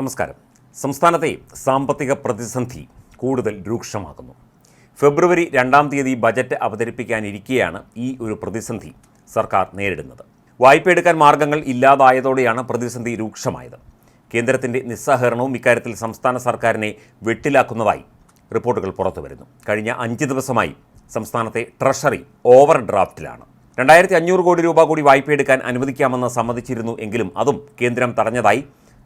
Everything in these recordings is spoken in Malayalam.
നമസ്കാരം. സംസ്ഥാനത്തെ സാമ്പത്തിക പ്രതിസന്ധി കൂടുതൽ രൂക്ഷമാകുന്നു. ഫെബ്രുവരി രണ്ടാം തീയതി ബജറ്റ് അവതരിപ്പിക്കാനിരിക്കെയാണ് ഈ ഒരു പ്രതിസന്ധി സർക്കാർ നേരിടുന്നത്. വായ്പ എടുക്കാൻ മാർഗങ്ങൾ ഇല്ലാതായതോടെയാണ് പ്രതിസന്ധി രൂക്ഷമായത്. കേന്ദ്രത്തിന്റെ നിസ്സഹകരണവും ഇക്കാര്യത്തിൽ സംസ്ഥാന സർക്കാരിനെ വെട്ടിലാക്കുന്നതായി റിപ്പോർട്ടുകൾ പുറത്തുവരുന്നു. കഴിഞ്ഞ അഞ്ച് ദിവസമായി സംസ്ഥാനത്തെ ട്രഷറി ഓവർ ഡ്രാഫ്റ്റിലാണ് രണ്ടായിരത്തി അഞ്ഞൂറ് കോടി രൂപ കൂടി വായ്പയെടുക്കാൻ അനുവദിക്കാമെന്ന് സമ്മതിച്ചിരുന്നു എങ്കിലും അതും കേന്ദ്രം തടഞ്ഞതായി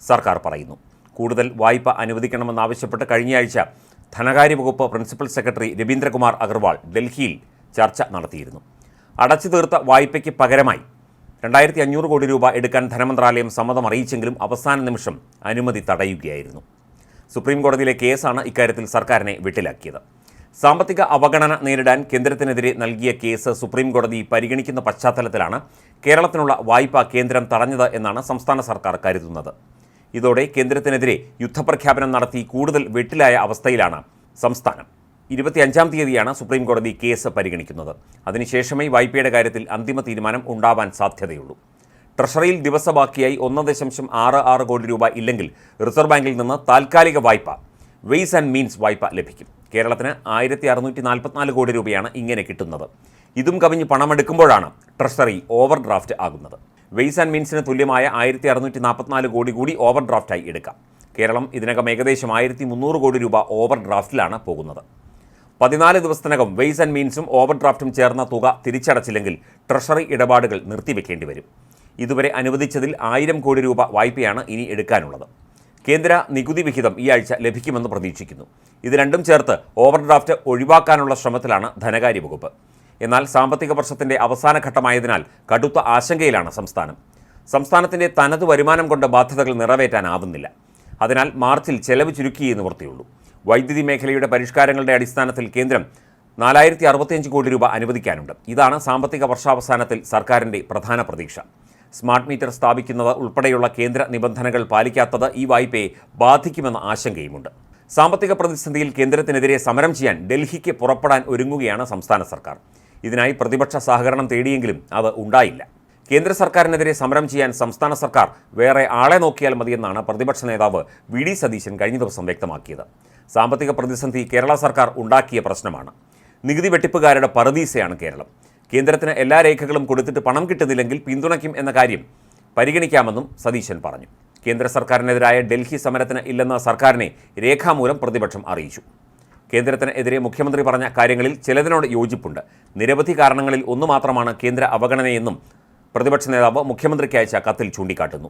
സർക്കാർ പറയുന്നു. കൂടുതൽ വായ്പ അനുവദിക്കണമെന്നാവശ്യപ്പെട്ട് കഴിഞ്ഞയാഴ്ച ധനകാര്യ വകുപ്പ് പ്രിൻസിപ്പൽ സെക്രട്ടറി രവീന്ദ്രകുമാർ അഗർവാൾ ഡൽഹിയിൽ ചർച്ച നടത്തിയിരുന്നു. അടച്ചു തീർത്ത വായ്പയ്ക്ക് പകരമായി രണ്ടായിരത്തി അഞ്ഞൂറ് കോടി രൂപ എടുക്കാൻ ധനമന്ത്രാലയം സമ്മതം അറിയിച്ചെങ്കിലും അവസാന നിമിഷം അനുമതി തടയുകയായിരുന്നു. സുപ്രീം കോടതിയിലെ കേസാണ് ഇക്കാര്യത്തിൽ സർക്കാരിനെ വിട്ടിലാക്കിയത്. സാമ്പത്തിക അവഗണന നേരിടാൻ കേന്ദ്രത്തിനെതിരെ നൽകിയ കേസ് സുപ്രീം കോടതി പരിഗണിക്കുന്ന പശ്ചാത്തലത്തിലാണ് കേരളത്തിനുള്ള വായ്പ കേന്ദ്രം തടഞ്ഞത് എന്നാണ് സംസ്ഥാന സർക്കാർ കരുതുന്നത്. ഇതോടെ കേന്ദ്രത്തിനെതിരെ യുദ്ധപ്രഖ്യാപനം നടത്തി കൂടുതൽ വെട്ടിലായ അവസ്ഥയിലാണ് സംസ്ഥാനം. ഇരുപത്തിയഞ്ചാം തീയതിയാണ് സുപ്രീം കോടതി കേസ് പരിഗണിക്കുന്നത്. അതിനുശേഷമേ വായ്പയുടെ കാര്യത്തിൽ അന്തിമ തീരുമാനം ഉണ്ടാവാൻ സാധ്യതയുള്ളൂ. ട്രഷറിയിൽ ദിവസബാക്കിയായി ഒന്ന് ദശാംശം ആറ് ആറ് കോടി രൂപ ഇല്ലെങ്കിൽ റിസർവ് ബാങ്കിൽ നിന്ന് താൽക്കാലിക വായ്പ വെയ്സ് ആൻഡ് മീൻസ് വായ്പ ലഭിക്കും. കേരളത്തിന് ആയിരത്തി അറുന്നൂറ്റി നാൽപ്പത്തിനാല് കോടി രൂപയാണ് ഇങ്ങനെ കിട്ടുന്നത്. ഇതും കവിഞ്ഞ് പണമെടുക്കുമ്പോഴാണ് ട്രഷറി ഓവർ ഡ്രാഫ്റ്റ് ആകുന്നത്. വെയ്സ് ആൻഡ് മീൻസിന് തുല്യമായ ആയിരത്തി അറുന്നൂറ്റി നാൽപ്പത്തിനാല് കോടി കൂടി ഓവർ ഡ്രാഫ്റ്റായി എടുക്കാം. കേരളം ഇതിനകം ഏകദേശം ആയിരത്തി മുന്നൂറ് കോടി രൂപ ഓവർ ഡ്രാഫ്റ്റിലാണ് പോകുന്നത്. പതിനാല് ദിവസത്തിനകം വെയ്സ് ആൻഡ് മീൻസും ഓവർ ഡ്രാഫ്റ്റും ചേർന്ന തുക തിരിച്ചടച്ചില്ലെങ്കിൽ ട്രഷറി ഇടപാടുകൾ നിർത്തിവെക്കേണ്ടി വരും. ഇതുവരെ അനുവദിച്ചതിൽ ആയിരം കോടി രൂപ വായ്പയാണ് ഇനി എടുക്കാനുള്ളത്. കേന്ദ്ര നികുതി വിഹിതം ഈ ആഴ്ച ലഭിക്കുമെന്ന് പ്രതീക്ഷിക്കുന്നു. ഇത് രണ്ടും ചേർത്ത് ഓവർ ഡ്രാഫ്റ്റ് ഒഴിവാക്കാനുള്ള ശ്രമത്തിലാണ് ധനകാര്യ വകുപ്പ്. എന്നാൽ സാമ്പത്തിക വർഷത്തിന്റെ അവസാന ഘട്ടമായതിനാൽ കടുത്ത ആശങ്കയിലാണ് സംസ്ഥാനം. സംസ്ഥാനത്തിന്റെ തനത് വരുമാനം കൊണ്ട് ബാധ്യതകൾ നിറവേറ്റാനാവുന്നില്ല. അതിനാൽ മാർച്ചിൽ ചെലവ് ചുരുക്കിയെന്ന് വൃത്തിയുള്ളൂ. വൈദ്യുതി മേഖലയുടെ പരിഷ്കാരങ്ങളുടെ അടിസ്ഥാനത്തിൽ കേന്ദ്രം നാലായിരത്തി അറുപത്തിയഞ്ച് കോടി രൂപ അനുവദിക്കാനുണ്ട്. ഇതാണ് സാമ്പത്തിക വർഷാവസാനത്തിൽ സർക്കാരിന്റെ പ്രധാന പ്രതീക്ഷ. സ്മാർട്ട് മീറ്റർ സ്ഥാപിക്കുന്നത് ഉൾപ്പെടെയുള്ള കേന്ദ്ര നിബന്ധനകൾ പാലിക്കാത്തത് ഈ വായ്പയെ ബാധിക്കുമെന്ന ആശങ്കയുമുണ്ട്. സാമ്പത്തിക പ്രതിസന്ധിയിൽ കേന്ദ്രത്തിനെതിരെ സമരം ചെയ്യാൻ ഡൽഹിക്ക് പുറപ്പെടാൻ ഒരുങ്ങുകയാണ് സംസ്ഥാന സർക്കാർ. ഇതിനായി പ്രതിപക്ഷ സഹകരണം തേടിയെങ്കിലും അത് ഉണ്ടായില്ല. കേന്ദ്ര സർക്കാരിനെതിരെ സമരം ചെയ്യാൻ സംസ്ഥാന സർക്കാർ വേറെ ആളെ നോക്കിയാൽ മതിയെന്നാണ് പ്രതിപക്ഷ നേതാവ് വി ഡി സതീശൻ കഴിഞ്ഞ ദിവസം വ്യക്തമാക്കിയത്. സാമ്പത്തിക പ്രതിസന്ധി കേരള സർക്കാർ ഉണ്ടാക്കിയ പ്രശ്നമാണ്. നികുതി വെട്ടിപ്പുകാരുടെ പറുദീസയാണ് കേരളം. കേന്ദ്രത്തിന് എല്ലാ രേഖകളും കൊടുത്തിട്ട് പണം കിട്ടുന്നില്ലെങ്കിൽ പിന്തുണയ്ക്കും എന്ന കാര്യം പരിഗണിക്കാമെന്നും സതീശൻ പറഞ്ഞു. കേന്ദ്ര സർക്കാരിനെതിരായ ഡൽഹി സമരത്തിന് ഇല്ലെന്ന സർക്കാരിനെ രേഖാമൂലം പ്രതിപക്ഷം അറിയിച്ചു. കേന്ദ്രത്തിന് എതിരെ മുഖ്യമന്ത്രി പറഞ്ഞ കാര്യങ്ങളിൽ ചിലതിനോട് യോജിപ്പുണ്ട്. നിരവധി കാരണങ്ങളിൽ ഒന്നു മാത്രമാണ് കേന്ദ്ര അവഗണനയെന്നും പ്രതിപക്ഷ നേതാവ് മുഖ്യമന്ത്രിക്ക് അയച്ച കത്തിൽ ചൂണ്ടിക്കാട്ടുന്നു.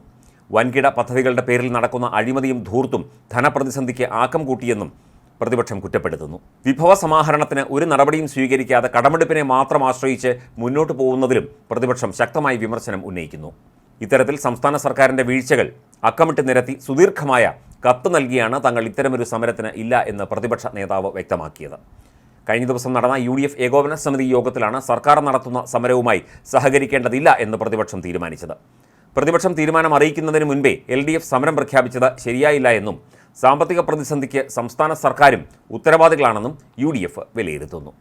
വൻകിട പദ്ധതികളുടെ പേരിൽ നടക്കുന്ന അഴിമതിയും ധൂർത്തും ധനപ്രതിസന്ധിക്ക് ആക്കം കൂട്ടിയെന്നും പ്രതിപക്ഷം കുറ്റപ്പെടുത്തുന്നു. വിഭവ സമാഹരണത്തിന് ഒരു നടപടിയും സ്വീകരിക്കാതെ കടമെടുപ്പിനെ മാത്രം ആശ്രയിച്ച് മുന്നോട്ട് പോകുന്നതിലും പ്രതിപക്ഷം ശക്തമായി വിമർശനം ഉന്നയിക്കുന്നു. ഇത്തരത്തിൽ സംസ്ഥാന സർക്കാരിന്റെ വീഴ്ചകൾ അക്കമിട്ട് നിരത്തി സുദീർഘമായ കത്ത് നൽകിയാണ് തങ്ങൾ ഇത്തരമൊരു സമരത്തിന് ഇല്ല എന്ന് പ്രതിപക്ഷ നേതാവ് വ്യക്തമാക്കിയത്. കഴിഞ്ഞ ദിവസം നടന്ന യു ഡി എഫ് ഏകോപന സമിതി യോഗത്തിലാണ് സർക്കാർ നടത്തുന്ന സമരവുമായി സഹകരിക്കേണ്ടതില്ല എന്ന് പ്രതിപക്ഷം തീരുമാനിച്ചത്. പ്രതിപക്ഷം തീരുമാനം അറിയിക്കുന്നതിന് മുൻപേ എൽ ഡി എഫ് സമരം പ്രഖ്യാപിച്ചത് ശരിയായില്ല എന്നും സാമ്പത്തിക പ്രതിസന്ധിക്ക് സംസ്ഥാന സർക്കാരും ഉത്തരവാദികളാണെന്നും യു ഡി എഫ് വിലയിരുത്തുന്നു.